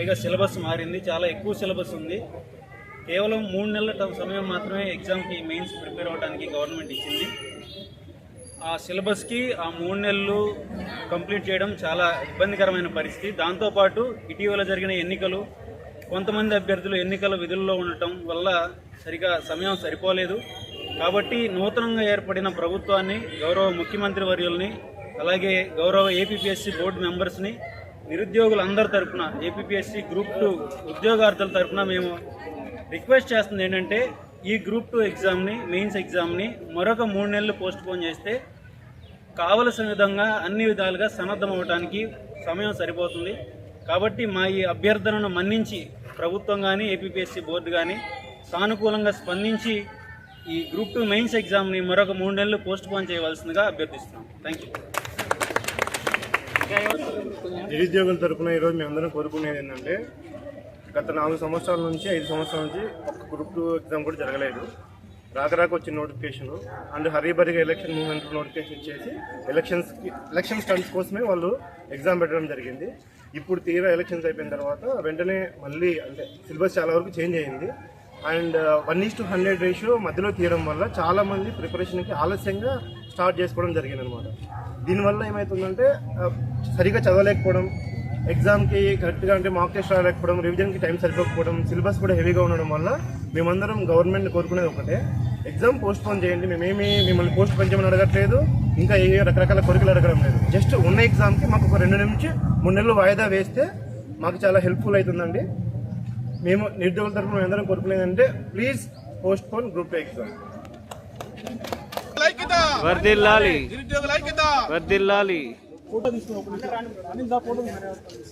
పైగా సిలబస్ మారింది చాలా ఎక్కువ సిలబస్ ఉంది. కేవలం మూడు నెలల సమయం మాత్రమే ఎగ్జామ్కి మెయిన్స్ ప్రిపేర్ అవ్వడానికి గవర్నమెంట్ ఇచ్చింది. ఆ సిలబస్కి ఆ మూడు నెలలు కంప్లీట్ చేయడం చాలా ఇబ్బందికరమైన పరిస్థితి. దాంతోపాటు ఇటీవల జరిగిన ఎన్నికలు కొంతమంది అభ్యర్థులు ఎన్నికల విధుల్లో ఉండటం వల్ల సరిగా సమయం సరిపోలేదు. కాబట్టి నూతనంగా ఏర్పడిన ప్రభుత్వాన్ని గౌరవ ముఖ్యమంత్రి వర్యుల్ని అలాగే గౌరవ ఏపీపీఎస్సీ బోర్డు మెంబర్స్ని నిరుద్యోగులందరి తరపున ఏపీఎస్సీ గ్రూప్ టూ ఉద్యోగార్థుల తరపున మేము రిక్వెస్ట్ చేస్తుంది ఏంటంటే ఈ గ్రూప్ టూ ఎగ్జామ్ని మెయిన్స్ ఎగ్జామ్ని మరొక మూడు నెలలు పోస్ట్ పోన్ చేస్తే కావలసిన విధంగా అన్ని విధాలుగా సన్నద్ధం అవ్వడానికి సమయం సరిపోతుంది. కాబట్టి మా ఈ అభ్యర్థనను మన్నించి ప్రభుత్వం కానీ ఏపీపీఎస్సీ బోర్డు కానీ సానుకూలంగా స్పందించి ఈ గ్రూప్ టూ మెయిన్స్ ఎగ్జామ్ని మరొక మూడు నెలలు పోస్ట్ పోన్ చేయవలసిందిగా అభ్యర్థిస్తున్నాం. థ్యాంక్ యూ నిరుద్యోగుల తరఫున ఈరోజు మేమందరం కోరుకునేది ఏంటంటే గత నాలుగు సంవత్సరాల నుంచి ఐదు సంవత్సరాల నుంచి ఒక గ్రూప్ టూ ఎగ్జామ్ కూడా జరగలేదు. రాక రాక వచ్చిన నోటిఫికేషన్ అండ్ హరీబరిగా ఎలక్షన్ మూమెంట్ నోటిఫికేషన్ ఇచ్చేసి ఎలక్షన్స్కి ఎలక్షన్ స్టంట్స్ కోసమే వాళ్ళు ఎగ్జామ్ పెట్టడం జరిగింది. ఇప్పుడు తీరా ఎలక్షన్స్ అయిపోయిన తర్వాత వెంటనే మళ్ళీ అంటే సిలబస్ చాలా వరకు చేంజ్ అయింది. And one is to hundred ratio మధ్యలో తీయడం వల్ల చాలా మంది ప్రిపరేషన్కి ఆలస్యంగా స్టార్ట్ చేసుకోవడం జరిగింది అనమాట దీనివల్ల ఏమవుతుందంటే uh, సరిగా చదవలేకపోవడం ఎగ్జామ్కి కరెక్ట్గా అంటే మార్క్ టెస్ట్ రాలేకపోవడం రివిజన్కి టైం సరిపోకపోవడం సిలబస్ కూడా హెవీగా ఉండడం వల్ల మేమందరం గవర్నమెంట్ కోరుకునేది ఒకటే. ఎగ్జామ్ పోస్ట్ పోన్ చేయండి మేమేమి మిమ్మల్ని పోస్ట్ పెంచమని అడగట్లేదు ఇంకా ఏ రకరకాల కోరికలు అడగడం లేదు. జస్ట్ ఉన్న ఎగ్జామ్కి మాకు ఒక రెండు నుంచి మూడు నెలలు వాయిదా వేస్తే మాకు చాలా హెల్ప్ఫుల్ అవుతుందండి. మేము నిరుద్యోగుల తరఫున మేము అందరం కోరుకునేదంటే please postpone group exam వర్దిల్లాలి వర్దిల్లాలి